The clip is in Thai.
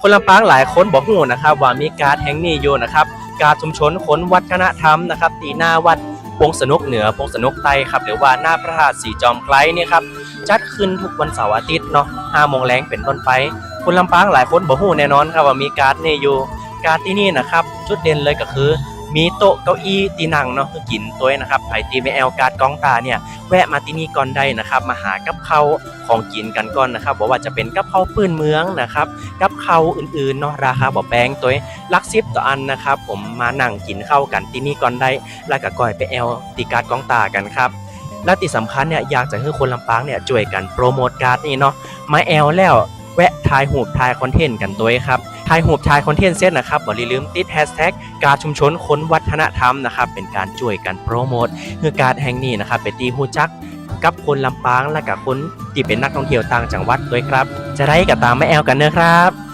คนลำปางหลายคนบอกหูนะครับว่ามีการแห่งนี้อยู่นะครับ การชุมชนคนวัฒนธรรมนะครับตีหน้าวัดปงสนุกเหนือปงสนุกใต้ครับหรือว่าหน้าพระธาตุสีจอมไกลเนี่ยครับจัดขึ้นทุกวันเสาร์อาทิตย์เนาะห้าโมงแรงเป็นต้นไปคนลำปางหลายคนบอกหูแน่นอนครับว่ามีการดนี่อยู่การที่นี่นะครับ จุดเด่นเลยก็คือ มีโต๊ะเก้าอี้ตีนั่งเนาะคือกินตัวนะครับไผตีไม่แอลการ์ดกองตาเนี่ยแวะมาที่นี่ก่อนได้นะครับมาหากับเขาของกินกันก่อนนะครับบอกว่าจะเป็นกับเขาวพื้นเมืองนะครับกับเขาอื่นๆเนาะราคาบ่แพงตัวลักสิบต่ออันนะครับ ผมมานั่งกินเข้ากันที่นี่ก่อนได้แล้วก็ก่อยไปแอลตีการ์ดกองตากันครับและที่สำคัญเนี่ยอยากจะให้คนลำปางเนี่ยช่วยกันโปรโมทการ์ดนี่เนาะมาแอลแล้วแวะถ่ายรูปถ่ายคอนเทนต์กันตัวเองครับ ถ่ายหูปถ่ายคอนเทนต์เสร็จนะครับบ่ลืมติดแฮชแท็กการชุมชนค้นวัฒนธรรมนะครับเป็นการช่วยกันโปรโมทคือการแห่งนี้นะครับเป็นตีฮู้จักกับคนลำปางและกับคนที่เป็นนักท่องเที่ยวต่างจังหวัดด้วยครับ จะได้กับตามแม่แอลกันเนอะครับ